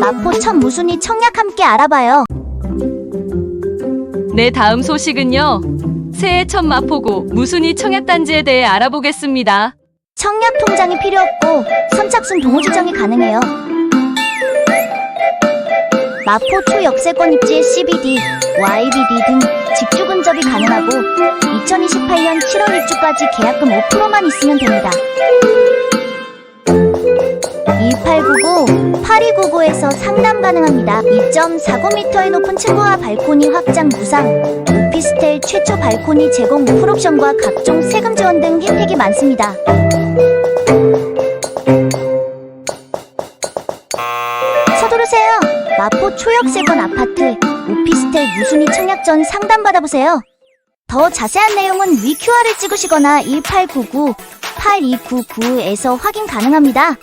마포 첫 무순위 청약 함께 알아봐요. 네, 다음 소식은요. 새해 첫 마포구 무순이 청약단지에 대해 알아보겠습니다. 청약 통장이 필요 없고 선착순 동호 지정이 가능해요. 마포 초역세권 입지의 CBD, YBD 등 직주 근접이 가능하고 2028년 7월 입주까지 계약금 5%만 있으면 됩니다. 2899, 8299에서 상담 가능합니다. 2.49m의 높은 층고와 발코니 확장 무상, 오피스텔 최초 발코니 제공 풀옵션과 각종 세금 지원 등 혜택이 많습니다. 서두르세요. 마포 초역세권 아파트 오피스텔 무순위 청약 전 상담 받아보세요. 더 자세한 내용은 위 QR을 찍으시거나 1899 8299에서 확인 가능합니다.